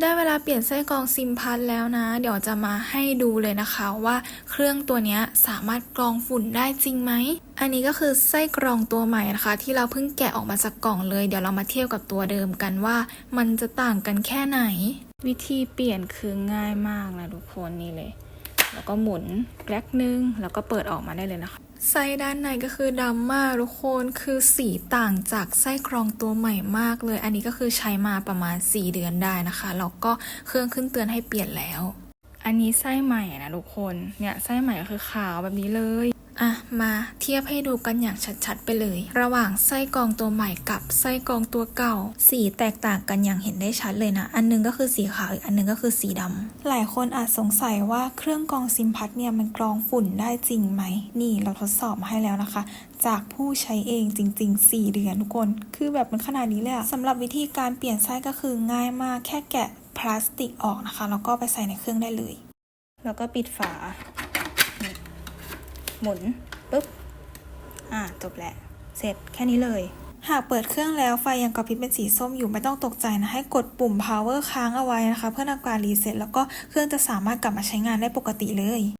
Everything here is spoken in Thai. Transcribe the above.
ได้เวลาเปลี่ยนไส้กรองซิมพัทแล้วนะ เดี๋ยวจะมาให้ดูเลยนะคะว่าเครื่องตัวนี้สามารถกรองฝุ่นได้จริงไหม อันนี้ก็คือไส้กรองตัวใหม่นะคะ ที่เราเพิ่งแกะออกมาจากกล่องเลย เดี๋ยวเรามาเทียบกับตัวเดิมกันว่า มันจะต่างกันแค่ไหน วิธีเปลี่ยนคือง่ายมากนะทุกคนนี่เลย แล้วก็หมุนแกลกนึง แล้วก็เปิดออกมาได้เลยนะคะไส้ด้านในก็คือดำมากทุกคนคือสีต่างจากไส้กรองตัวใหม่มากเลย อันนี้ก็คือใช้มาประมาณ 4 เดือนได้นะคะแล้วก็เครื่องขึ้นเตือนให้เปลี่ยนแล้ว อันนี้ไส้ใหม่นะทุกคนเนี่ยไส้ใหม่ก็คือขาวแบบนี้เลย อะมาเทียบให้ดูกันอย่างชัดๆไปเลย ระหว่างไส้กรองตัวใหม่กับไส้กรองตัวเก่า สีแตกต่างกันอย่างเห็นได้ชัดเลยนะ อันหนึงก็คือสีขาวอีกอันหนึงก็คือสีดำหลายคนอาจสงสัยว่าเครื่องกรองซิมพัทเนี่ยมันกรองฝุ่นได้จริงไหม นี่เราทดสอบมาให้แล้วนะคะ จากผู้ใช้เองจริง ๆ 4 เดือนทุกคน คือแบบมันขนาดนี้เลยอะสำหรับวิธีการเปลี่ยนไส้ก็คือง่ายมากแค่แกะพลาสติกออกนะคะแล้วก็ไปใส่ในเครื่องได้เลย แล้วก็ปิดฝา หมุนปุ๊บ อ่า จบแล้ว เสร็จแค่นี้เลย หากเปิดเครื่องแล้วไฟยังกระพริบเป็นสีส้มอยู่ไม่ต้องตกใจนะ ให้กดปุ่ม power ค้างเอาไว้นะคะ เพื่อทำการรีเซ็ตแล้วก็เครื่องจะสามารถกลับมาใช้งานได้ปกติเลย